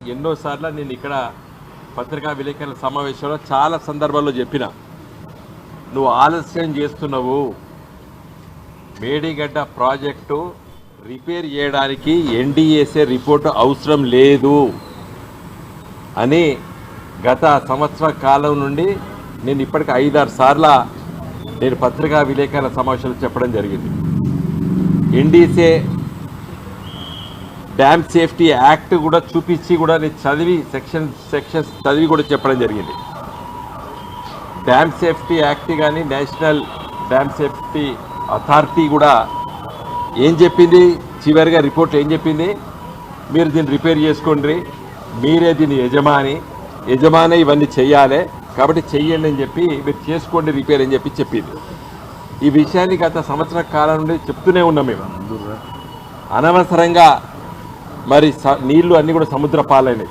ఎన్నోసార్లు నేను ఇక్కడ పత్రికా విలేకరుల సమావేశంలో చాలా సందర్భాల్లో చెప్పిన నువ్వు ఆలస్యం చేస్తున్నావు. మేడిగడ్డ ప్రాజెక్టు రిపేర్ చేయడానికి ఎన్డీఏసే రిపోర్టు అవసరం లేదు అని గత సంవత్సర కాలం నుండి నేను ఇప్పటికి ఐదారు సార్ల నేను పత్రికా విలేకరుల సమావేశాలు చెప్పడం జరిగింది. ఎన్డీసే డ్యామ్ సేఫ్టీ యాక్ట్ కూడా చూపించి కూడా నేను చదివి సెక్షన్ సెక్షన్స్ చదివి కూడా చెప్పడం జరిగింది. డ్యామ్ సేఫ్టీ యాక్ట్ కానీ నేషనల్ డ్యామ్ సేఫ్టీ అథారిటీ కూడా ఏం చెప్పింది? చివరిగా రిపోర్ట్ ఏం చెప్పింది? మీరు దీన్ని రిపేర్ చేసుకోండి. మీరే దీని యజమాని. యజమాని ఇవన్నీ చెయ్యాలి కాబట్టి చెయ్యండి అని చెప్పి మీరు చేసుకోండి రిపేర్ అని చెప్పి చెప్పింది. ఈ విషయాన్ని గత సంవత్సర కాలం నుండి చెప్తూనే ఉన్నాం మేము. అనవసరంగా మరి స- నీళ్ళు అన్నీ కూడా సముద్ర పాలైనవి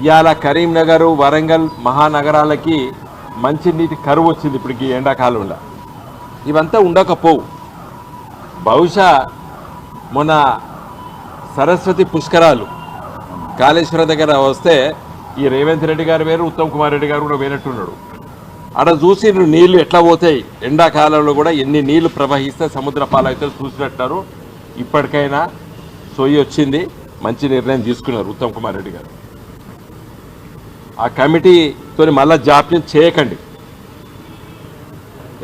ఇవాళ కరీంనగర్ వరంగల్ మహానగరాలకి మంచినీటి కరువు వచ్చింది ఇప్పుడు ఈ ఎండాకాలంలో. ఇవంతా ఉండకపోవు. బహుశా మొన్న సరస్వతి పుష్కరాలు కాళేశ్వరం దగ్గర వస్తే ఈ రేవంత్ రెడ్డి గారు వేరు ఉత్తమ్ కుమార్ రెడ్డి గారు కూడా వేరేట్టున్నాడు. అక్కడ చూసి నీళ్ళు ఎట్లా పోతాయి? ఎండాకాలంలో కూడా ఎన్ని నీళ్ళు ప్రవహిస్తే సముద్ర పాలైతే చూసినట్టారు ఇప్పటికైనా సోయి వచ్చింది మంచి నిర్ణయం తీసుకున్నారు ఉత్తమ్ కుమార్ రెడ్డి గారు. ఆ కమిటీతో మళ్ళా జాప్యం చేయకండి.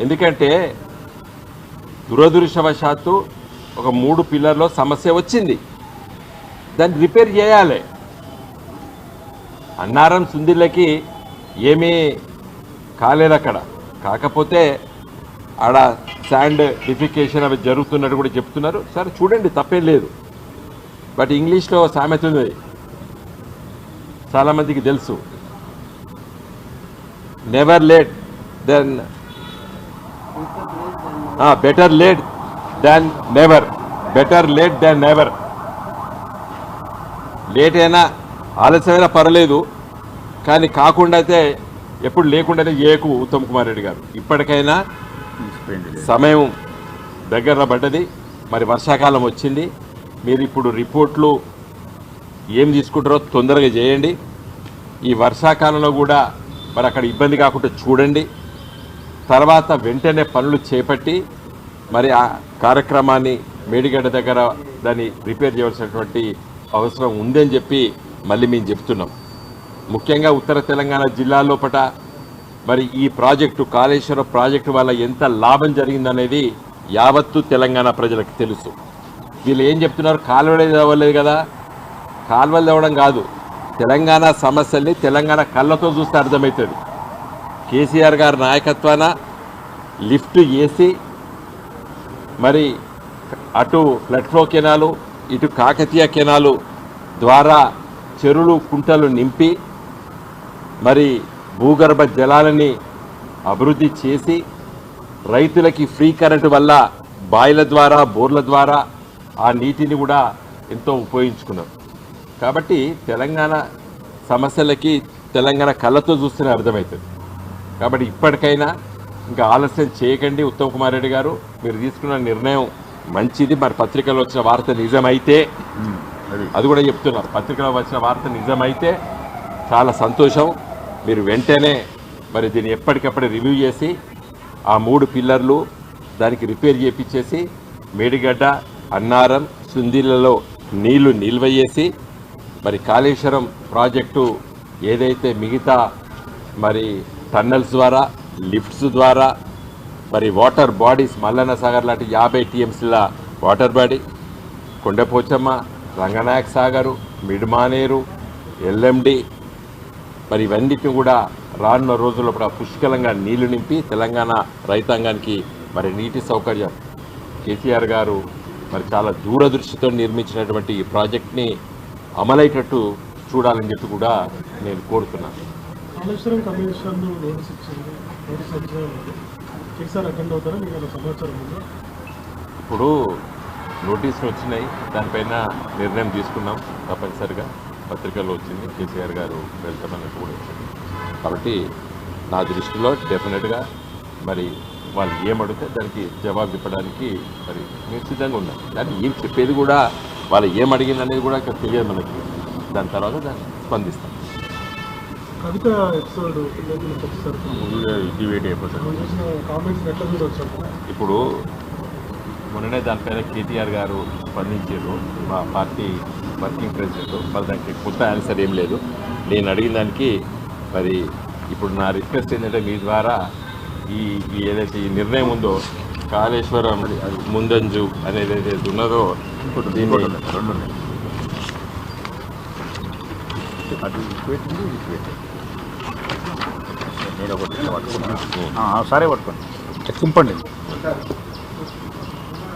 ఎందుకంటే దురదృష్టవశాత్తు ఒక మూడు పిల్లర్లో సమస్య వచ్చింది. దాన్ని రిపేర్ చేయాలి. అన్నారం సుందిళ్ళకి ఏమీ కాలేదు అక్కడ. కాకపోతే ఆడ శాండ్ డిఫికేషన్ అవి జరుగుతున్నట్టు కూడా చెప్తున్నారు. సరే చూడండి తప్పేం లేదు. బట్ ఇంగ్లీష్లో సామెత ఉంది చాలామందికి తెలుసు. Never late then better late than never better late than never late అయినా ఆలస్యమైనా పర్లేదు కానీ కాకుండా అయితే ఎప్పుడు లేకుండానే ఏకు ఉత్తమ్ కుమార్ రెడ్డి గారు. ఇప్పటికైనా సమయం దగ్గర పడ్డది. మరి వర్షాకాలం వచ్చింది. మీరు ఇప్పుడు రిపోర్ట్లు ఏం తీసుకుంటారో తొందరగా చేయండి. ఈ వర్షాకాలంలో కూడా మరి అక్కడ ఇబ్బంది కాకుండా చూడండి. తర్వాత వెంటనే పనులు చేపట్టి మరి ఆ కార్యక్రమాన్ని మేడిగడ్డ దగ్గర దాన్ని రిపేర్ చేయవలసినటువంటి అవసరం ఉందని చెప్పి మళ్ళీ మేము చెప్తున్నాం. ముఖ్యంగా ఉత్తర తెలంగాణ జిల్లా లోపట మరి ఈ ప్రాజెక్టు కాళేశ్వరం ప్రాజెక్టు వల్ల ఎంత లాభం జరిగిందనేది యావత్తు తెలంగాణ ప్రజలకు తెలుసు. వీళ్ళు ఏం చెప్తున్నారు? కాలువలు తవ్వలేదు కదా. కాలువలు తవ్వడం కాదు. తెలంగాణ సమస్యల్ని తెలంగాణ కళ్ళతో చూస్తే అర్థమవుతుంది. కేసీఆర్ గారి నాయకత్వాన లిఫ్ట్ వేసి మరి అటు ఫ్లడ్ ఫ్లో కెనాలు ఇటు కాకతీయ కెనాలు ద్వారా చెరువులు కుంటలు నింపి మరి భూగర్భ జలాలని అభివృద్ధి చేసి రైతులకి ఫ్రీ కరెంటు వల్ల బాయిల ద్వారా బోర్ల ద్వారా ఆ నీటిని కూడా ఎంతో ఉపయోగించుకున్నారు కాబట్టి తెలంగాణ సమస్యలకి తెలంగాణ కళ్ళతో చూస్తేనే అర్థమవుతుంది. కాబట్టి ఇప్పటికైనా ఇంకా ఆలస్యం చేయకండి ఉత్తమ్ కుమార్ రెడ్డి గారు. మీరు తీసుకున్న నిర్ణయం మంచిది. మరి పత్రికలో వచ్చిన వార్త నిజమైతే అది. కూడా చెప్తున్నారు. పత్రికలో వచ్చిన వార్త నిజమైతే చాలా సంతోషం. మీరు వెంటనే మరి దీన్ని ఎప్పటికప్పుడు రివ్యూ చేసి ఆ మూడు పిల్లర్లు దానికి రిపేర్ చేపించేసి మేడిగడ్డ అన్నారం సుందిళ్ళలో నీళ్ళు నిల్వ చేసి మరి కాళేశ్వరం ప్రాజెక్టు ఏదైతే మిగతా మరి టన్నల్స్ ద్వారా లిఫ్ట్స్ ద్వారా మరి వాటర్ బాడీస్ మల్లన్న సాగర్ లాంటి యాభై టీఎంసీల water body Kondapochamma Ranganayak Sagar Midmaneru LMD మరి ఇవన్నిటిని కూడా రానున్న రోజుల్లో కూడా పుష్కలంగా నీళ్ళు నింపి తెలంగాణ రైతాంగానికి మరి నీటి సౌకర్యం. కేసీఆర్ గారు మరి చాలా దూరదృష్టితో నిర్మించినటువంటి ఈ ప్రాజెక్ట్ని అమలయ్యేటట్టు చూడాలని చెప్పి కూడా నేను కోరుతున్నాను. ఇప్పుడు నోటీసులు వచ్చినాయి. దానిపైన నిర్ణయం తీసుకున్నాం తప్పనిసరిగా. పత్రికల్లో వచ్చింది. కేసీఆర్ గారు వెళ్తామన్నట్టు కూడా వచ్చింది. కాబట్టి నా దృష్టిలో డెఫినెట్గా మరి వాళ్ళు ఏమడితే దానికి జవాబు ఇవ్వడానికి మరి నేను సిద్ధంగా ఉన్నాను కానీ ఏం చెప్పేది కూడా వాళ్ళు ఏం అడిగింది అనేది కూడా ఇక్కడ తెలియదు మనకి. దాని తర్వాత దాన్ని స్పందిస్తాం. కవిత ఎపిసోడ్ పిల్లలకి వచ్చేసరికి డివేట్ అయిపోతుంది ఇప్పుడు మొన్ననే దానిపైన కేటీఆర్ గారు స్పందించారు. మా పార్టీ వర్కింగ్ ప్రెసిడెంట్. మరి దానికి కొత్త ఆన్సర్ ఏం లేదు. నేను అడిగిన దానికి మరి ఇప్పుడు నా రిక్వెస్ట్ ఏంటంటే మీ ద్వారా ఈ ఏదైతే ఈ నిర్ణయం ఉందో కాళేశ్వరం ముందంజు అనేది ఏదైతే ఉన్నదో దీన్ని నేను ఒకటి సరే పట్టుకోండి. కుంపండి.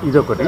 ఇదొకటి.